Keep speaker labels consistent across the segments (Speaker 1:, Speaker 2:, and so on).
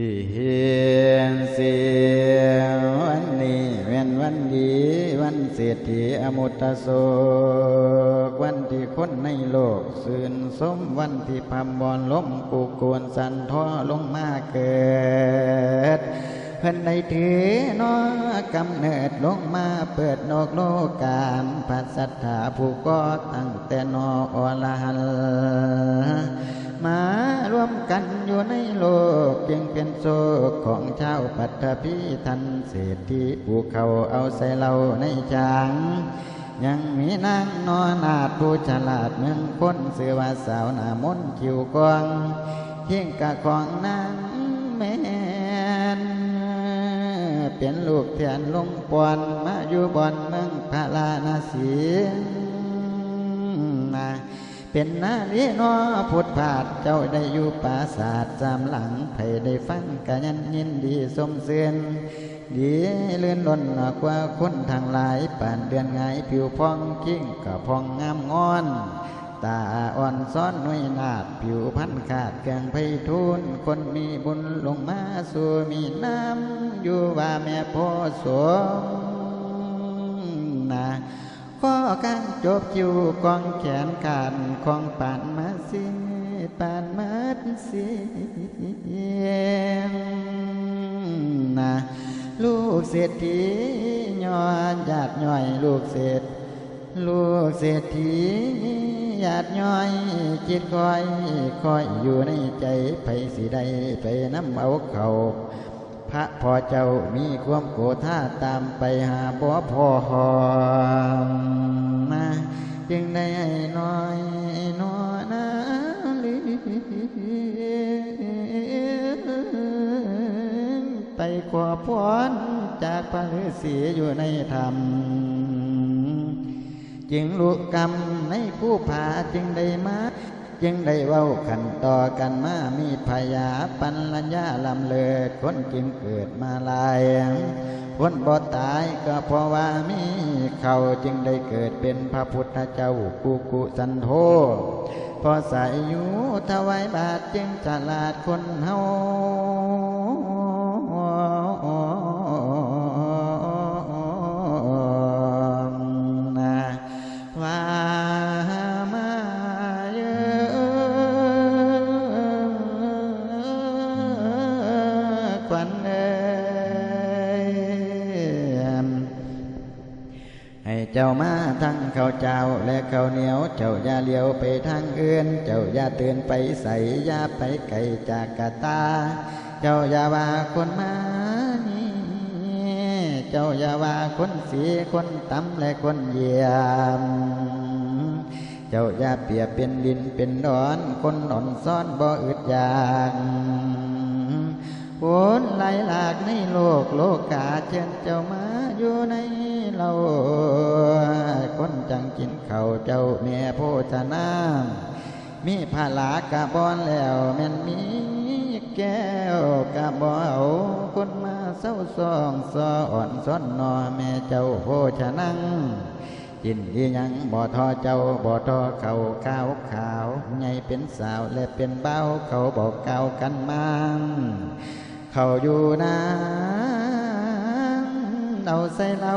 Speaker 1: สิเฮียนเสียวันนี้เว้นวันดีวันเศรษฐีอมุตตโศกวันที่คนในโลกสื่นสมวันที่พำบอลล้มปูกวนสันท้อลงมาเกิดเพิ่นได้ถือนอกำเนิดลงมาเปิดนอกโลกามพัสสัทธาผู้ก็ตั้งแต่นออรหันต์ มารวมกันอยู่ในโลกเพียงเป็นโศกของชาวปัตตภีทันเศรษฐีผู้เขาเอาใส่เราในจางยังมีนางนอนาถผู้ฉลาดเมืองคนเสือว่าสาวหน้ามนต์คิวกวงเพียงกะของนางแม่นเป็นลูกเทียนลงปอนมาอยู่บอนเมืองพาลานาสีนา เป็นนาลีนอพุทธผาดเจ้าได้อยู่ปราศาสตร์จำหลังไผได้ฟังกะยันยินดีสมเสือนดีเลื่อนล้นกว่าคนทางหลายป่านเดือนไงผิวพองกิ้งกับพองงามงอน ตาอ่อนซ้อนน้อยนาดผิวพันขาดแกงไพทูนคนมีบุญลงมาสู่มีน้ำอยู่ว่าแม่พ่อสมนา ข้อการจบคิวกองแขนการของปานมาสิปานมัดเสียงนาลูกเศรษฐีย้อนญาติย่อยลูกเศรษฐลูกเศรษฐีหยาดย้อยจิตคอยคอยอยู่ในใจไปสิได้ไปน้ำเอาเขา พระพอเจ้ามีความโกรธาตามไปหาบ่พ่อหอมมาจึงได้ให้น้อยน้อนาลีไปขอพรจากพระฤาษีอยู่ในธรรม จึงรู้กรรมในผู้ผาจึงได้มา จึงได้เว้าขันต่อกันมามีพยาปัญญาลำเลิศคนกิมเกิดมาลายคนบ่ตายก็เพราะว่ามีเขาจึงได้เกิดเป็นพระพุทธเจ้ากุกุสันโธพอใส่อยู่ถวายบาทจึงฉลาดคนเฮา ให้เจ้ามาทั้งข้าวเจ้าและข้าวเหนียว เจ้าอย่าเลี้ยวไปทางอื่น เจ้าอย่าเตือนไปใส่อย่าไปไกลจากกะตา เจ้าอย่าว่าคนมานี่เจ้าอย่าว่าคนสีคนต่ำและคนเยียม เจ้าอย่าเปียเป็นดินเป็นดอน คนอ่อนซ้อนบ่อึดอยากฝนไหลหลากในโลกโลกาเชิญเจ้ามาอยู่ใน เราคนจังกินเขาเจ้าแม่โพชนามีผาลากะบอนแล้วแม่นมีแก้วกะบ่เอาคนมาเศร้าซองซออ่อนซ้อนนอแม่เจ้าโพชนังกินอีหยังบ่ทอเจ้าบ่ทอเขาขาวขาวใหญ่เป็นสาวและเป็นเบ้าเขาบอกเก่ากันมาเขาอยู่นะ เอาใส่เรา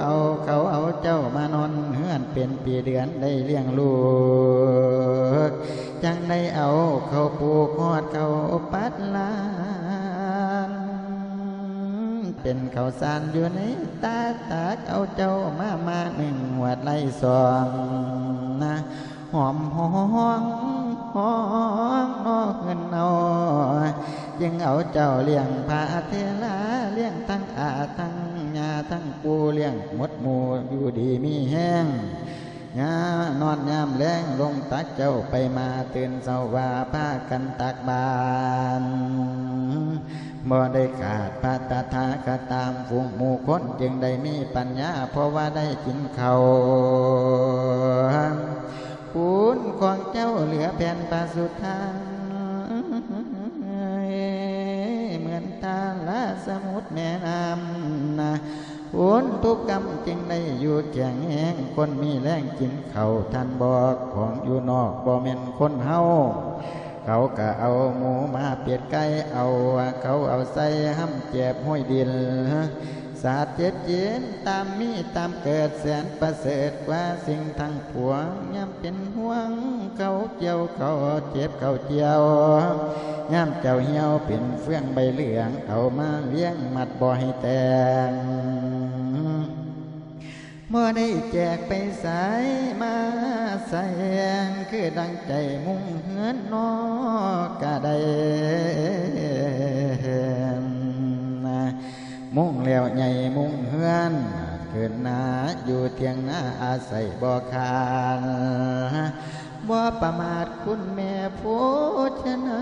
Speaker 1: เอาเขาเอาเจ้ามานอนเฮือนเป็นปีเดือนได้เลี้ยงลูก จังได้เอาเขาปูกหอดเขาปัดลานเป็นเขาสารอยู่ในตาตากเอาเจ้ามามาหนึ่งหัวไล่สองนะหอมหอมหอมเงินเอา จึงเอาเจ้าเลี้ยงพาเทลาเลี้ยงทั้งอาทั้งยาทั้งปูเลี้ยงหมดหมูอยู่ดีมีแห้งยานอนยามแรงลงตักเจ้าไปมาตื่นเสาว่าพากันตักบานบ่ได้ขาดพระตถาคตตามฝูงหมู่คนจึงได้มีปัญญา เพราะว่าได้กินเขาวปูนของเจ้าเหลือแผ่นปลาสุดทาง สมุทรแม่น้ำนะวนทุกกรรมจึงได้อยู่แข็งแหงคนมีแรงกินเขาท่านบอกของอยู่นอกบ่แม่นคนเฮาเขาก็เอาหมูมาเปียดไก่เอาเขาเอาใส่ห้ำเจ็บห้อยดินาสาดเจ็ดเย็นตามมีตามเกิดแสนประเสริฐกว่าสิ่งทั้งปวงย่ำเป็นห่วงเขาเจียวเขาเจ็บเขาเจียวย่ำเจ้าเหี่ยวเป็นเฟื่องใบเหลืองเอามาเลี้ยงมัดบ่ให้แตงเมื่อได้แจกไปสายมาใส่งคือดังใจมุ่งเหือนนอกะได้ มุ่งแล้วใหญ่มุ่งเฮือนขึ้นหนาอยู่เทียงหน้าอาศัยบ่คานบ่ประมาทคุณแม่โพชนะ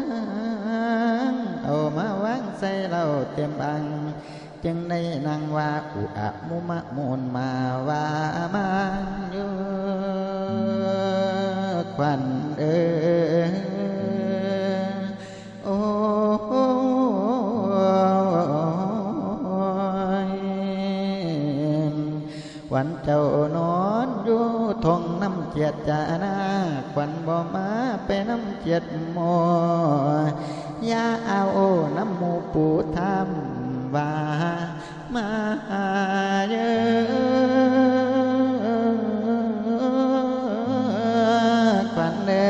Speaker 1: เอามาวางใส่เราเต็มบัง จึงได้นั่งว่าอุอะมุมะมูลมาว่ามาอยู่ควันเออ วันเจ้านอนอยู่ทงน้ำเจียดจานาควันบ่มาไปน้ำเจียดโมยาเอาน้ำหมูปูทำว่ามาเยอะควันเดิ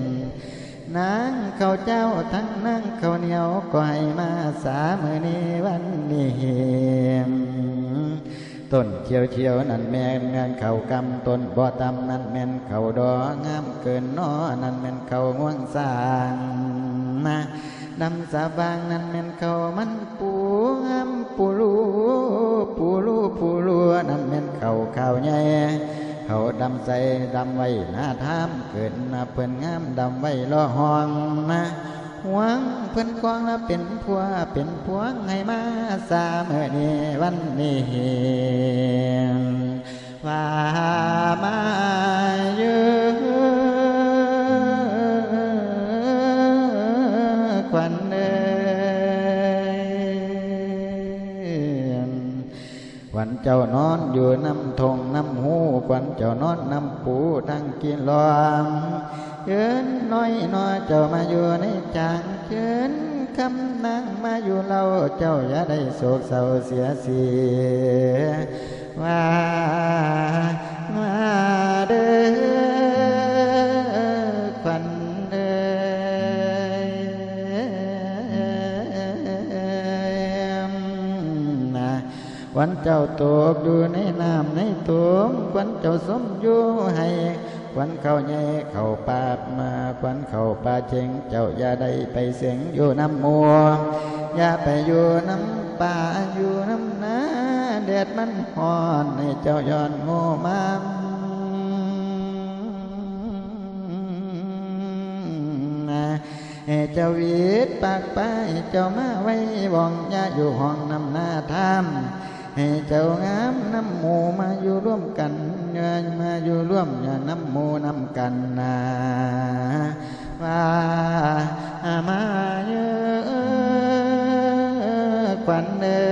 Speaker 1: มนางเขาเจ้าทั้งนางเขาเหนียวก็ให้มาสามือนี้วัน นี้ต้นเขียวเขียวนั่นแม่นเงินเขากำต้นบ่อตำนั่นแม่นเขาดองามเกินนอนั่นแม่นเขาง่วงสางนะดำสาบางนั่นแม่นเขามันปูงามปูรูปูรูปูรัวนั่นแม่นเขาข้าวใหญ่เขาดำใส่ดำไว้หน้าทามเกิดมาเพิ่นงามดำไว้ล้อห้องนะ หวงเพิ่นกองแล้วเป็นผัวเป็นพวงให้มาสาเมื่อนี้วันนี้ว่ามาเยอะควันเอ้ยวันเจ้านอนอยู่น้ำทง วันเจ้านอนนำปูทั้งกินลอมเชิญน้อยน้อยเจ้ามาอยู่ในจางเชิญคำนางมาอยู่เราเจ้าอย่าได้โศกเศร้าเสียเสียว่ามาเด้อ ควันเจ้าตกอยู่ในน้ำในตุ่มควันเจ้าสมอยู่ให้ควันเข้าใหญ่เข้าปาบมาควันเข้าป่าเจงเจ้าอย่าได้ไปเสียงอยู่น้ำมัวอย่าไปอยู่น้ำป่าอยู่น้ำนาแดดมันฮ้อนให้เจ้าย้อนง่มามนะให้เจ้าวีดปากไปเจ้ามาไว้บ่องอย่าอยู่ห้องน้ำหน้าทาม ให้เจ้างามน้ำหมูมาอยู่ร่วมกันเงินมาอยู่ร่วมอย่าน้ำหมูน้ำกันนะว่ามาเยอะควันเดิ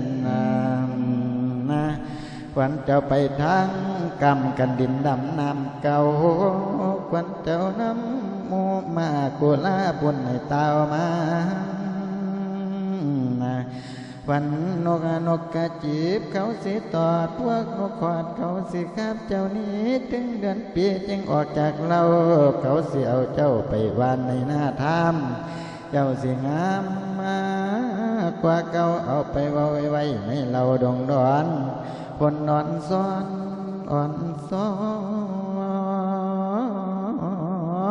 Speaker 1: นนะควันเจ้าไปทางกำกันดินดำน้ำเก่าควันเจ้าน้ำหมูมากุลาบุญให้เต้ามา วันนกนกกระจีบเขาสิตอด พวกนกขวาดเขาสิคาบเจ้านี้ถึงเดือนปีจึงออกจากเรา เขาเสิเอาเจ้าไปวานในหน้าถ้ำเจ้าสิงามมากว่าเก่าเอาไปไว้ไว้ในเราดงดอนคนนอนซ้อนอ่อนซ้อ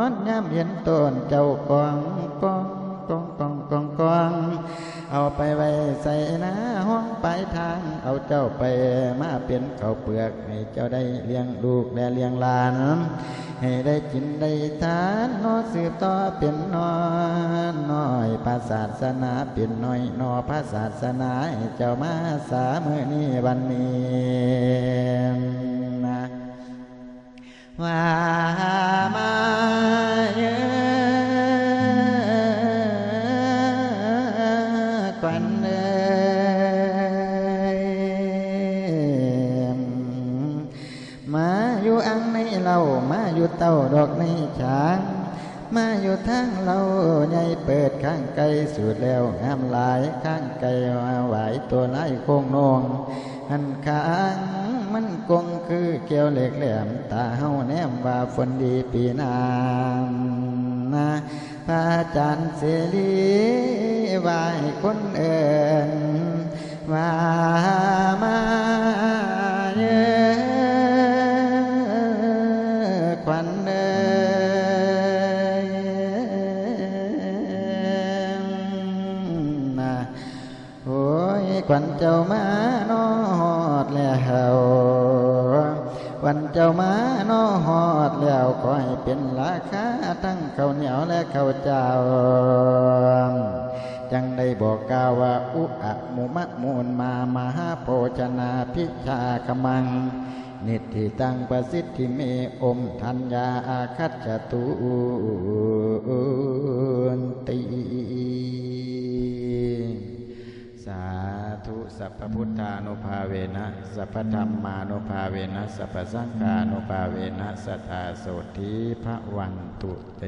Speaker 1: นย่ำเห็นต้นเจ้ากอง ไปไว้ใส่หน้าห้องไปทาง เอาเจ้าไปมาเป็นเข้าเปลือก ให้เจ้าได้เลี้ยงลูกและเลี้ยงหลาน ให้ได้กินได้ทานนอสืบต่อเป็นนอน้อยพระศาสนาเป็นน้อยนอพระศาสนาให้เจ้ามาสามือนี้วันนี้นะว่ามาเยอะู่อังในเรามาอยู่เต้าดอกในช้างมาอยู่ทางเราใหญ่เปิดข้างไกลสุดแล้วงามหลายข้างไกลาไหวตัวไล่โค้งนองหันข้างมันกงคือเกี่ยวเหล็กแหลมตาเฮาแนมว่าฝนดีปีนามนะพระจันทร์เสรีไหวคนเอินว่ามา ยควันเจ้ามานอฮอดแล้ววันเจ้ามานอฮอดแล้วขอให้เป็นราคาทั้งข้าวเหนียวและข้าวเจ้าจังได้บอกกาว่าอุอะมุมะมูลมามหาโภชนาพิชากมัง นิติตังประสิทธิเมอมทัญญาอาคัจจตุนติ ธุสัพพพุทธานุภาเวนะสัพพธรรมานุภาเวนะสัพพสังฆานุภาเวนะสัทธาโสธีพระวันตุเต